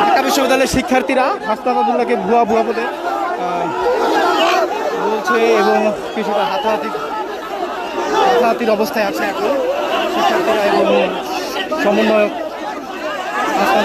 ঢাকা বিশ্ববিদ্যালয়ের শিক্ষার্থীরা হাস্তাদ ভুয়া ভুয়া বলে বলছে এবং কিছুটা হাতাহাতি হাতাহাতির অবস্থায় আছে এখন শিক্ষার্থীরা এবং সমন্বয়ক হাস্তাদ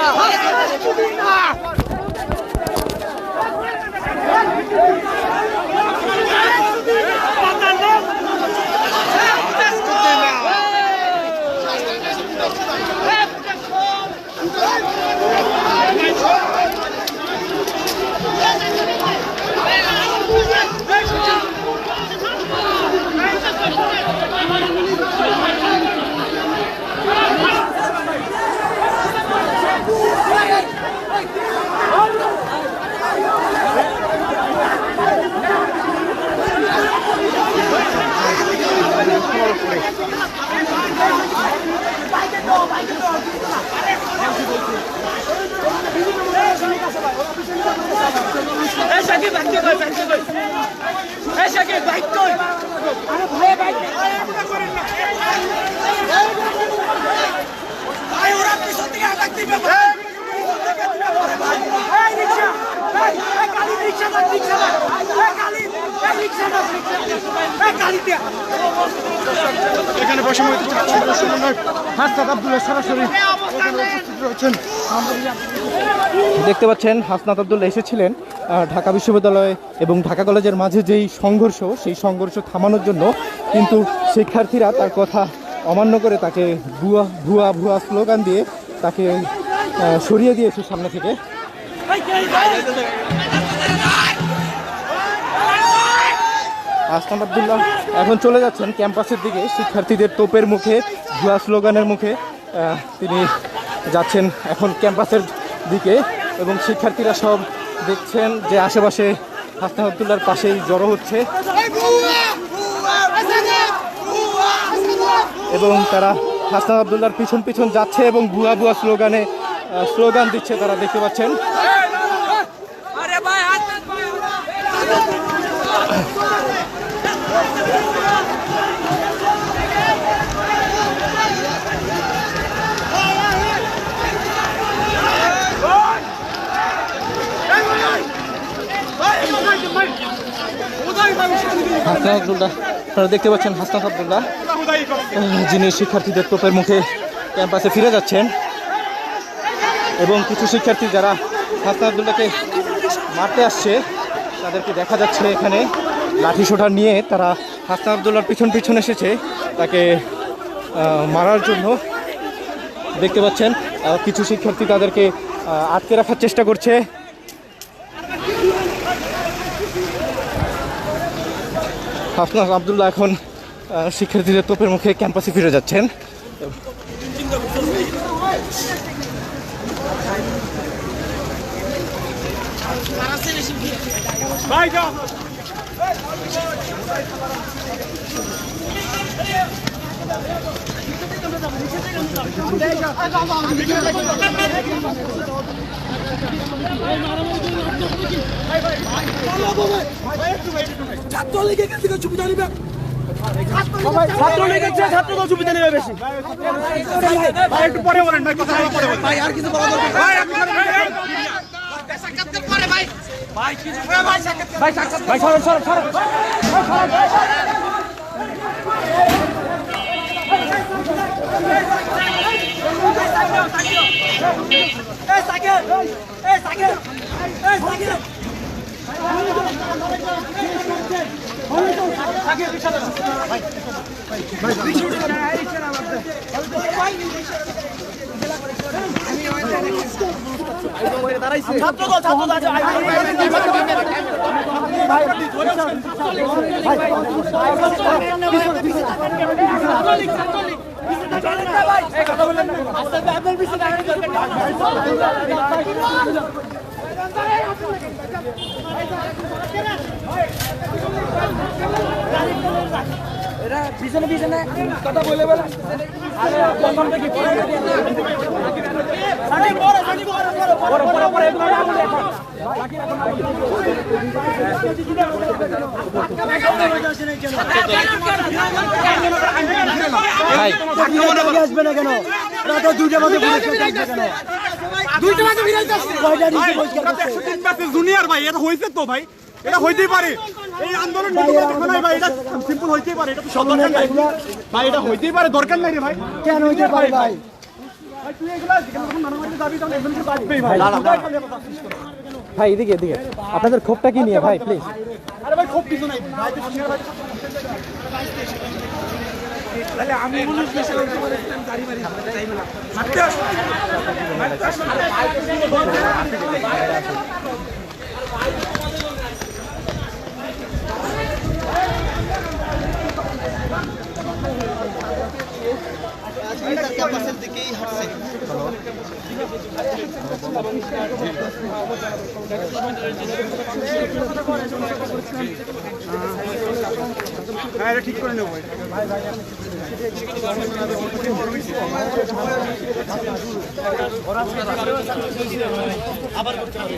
এই শাকিব বাইক কই বাইক কই? এ শাকিব বাইক কই? আরে ভাই বাইক ভাই ওরা পিছন থেকে আটাক দিবে? ভাই এই রিকশা এই কালি রিকশা না রিকশা না। এই কালি এই রিকশা না এই কালি দিয়া এখানে সমন্বয়ক হাসনাত সরাসরি দেখতে পাচ্ছেন, হাসনাত আবদুল্লাহ এসেছিলেন ঢাকা বিশ্ববিদ্যালয় এবং ঢাকা কলেজের মাঝে যেই সংঘর্ষ, সেই সংঘর্ষ থামানোর জন্য কিন্তু শিক্ষার্থীরা তার কথা অমান্য করে তাকে ভুয়া ভুয়া ভুয়া স্লোগান দিয়ে তাকে সরিয়ে দিয়েছে সামনে থেকে। আসলাম আবদুল্লাহ এখন চলে যাচ্ছেন ক্যাম্পাসের দিকে, শিক্ষার্থীদের তোপের মুখে, ভুয়া স্লোগানের মুখে তিনি যাচ্ছেন এখন ক্যাম্পাসের দিকে এবং শিক্ষার্থীরা সব দেখছেন যে আশেপাশে হাসনান আবদুল্লার পাশেই জড়ো হচ্ছে। এবং তারা হাসনান আবদুল্লার পিছন পিছন যাচ্ছে এবং ভুয়া ভুয়া স্লোগানে স্লোগান দিচ্ছে তারা দেখতে পাচ্ছেন আরে ভাই হাত আপনারা দেখতে পাচ্ছেন হাসনাত আবদুল্লাহ। যিনি শিক্ষার্থীদের তোপের মুখে ক্যাম্পাসে ফিরে যাচ্ছেন। এবং কিছু শিক্ষার্থী যারা হাসনাত আবদুল্লাহকে মারতে আসছে, তাদেরকে দেখা যাচ্ছে এখানে। লাঠি সোটা নিয়ে তারা হাসনাত আবদুল্লাহর পিছন পিছন এসেছে। তাকে মারার জন্য দেখতে পাচ্ছেন। কিছু শিক্ষার্থী তাদেরকে আটকে রাখার চেষ্টা করছে। হাসনাত আবদুল্লাহ এখন শিক্ষার্থীদের তোপের মুখে ক্যাম্পাসে ফিরে যাচ্ছেন। ছাত্রলীগের কাছ সুবিধা নিবে ছাত্রলীগের চেয়ে ছাত্রদল সুবিধা নেবে বেশি ভাই একটু পরে বলেন ভাই কথা পরে বলেন ভাই আর কিছু বলা দরকার ভাই ভাই ভাই সরো সরো সরো এই সাইকেল এই সাইকেল এই সাইকেল ছাত্রদল ছাত্রদল পিছনে পিছনে কথা বলে বলে আসবে না কেন রাতে দুইটা বাজে কেন দুইটা কয়টা নিচে পরিষ্কার করছে জুনিয়র ভাই এটা হয়েছে তো ভাই? এটা হইতেই পারে। এই আন্দোলন নাই ভাই এটা সিম্পল হইতেই পারে এটা তো সব দরকার নাই। ভাই এটা হইতেই পারে দরকার নাই রে ভাই। কেন হইতে পারে ভাই? ভাই তুই এগুলা যখন মারামারি যাবি তখন একজনকে বাঁচবেই ভাই। ভাই এদিকে এদিকে। আপনাদের ক্ষোভটা কি নিয়ে ভাই প্লিজ আরে ভাই খুব কিছু নাই। ভাই তুই জুনিয়র ভাই হ্যাঁ এটা ঠিক করে নেব। আবার করতে হবে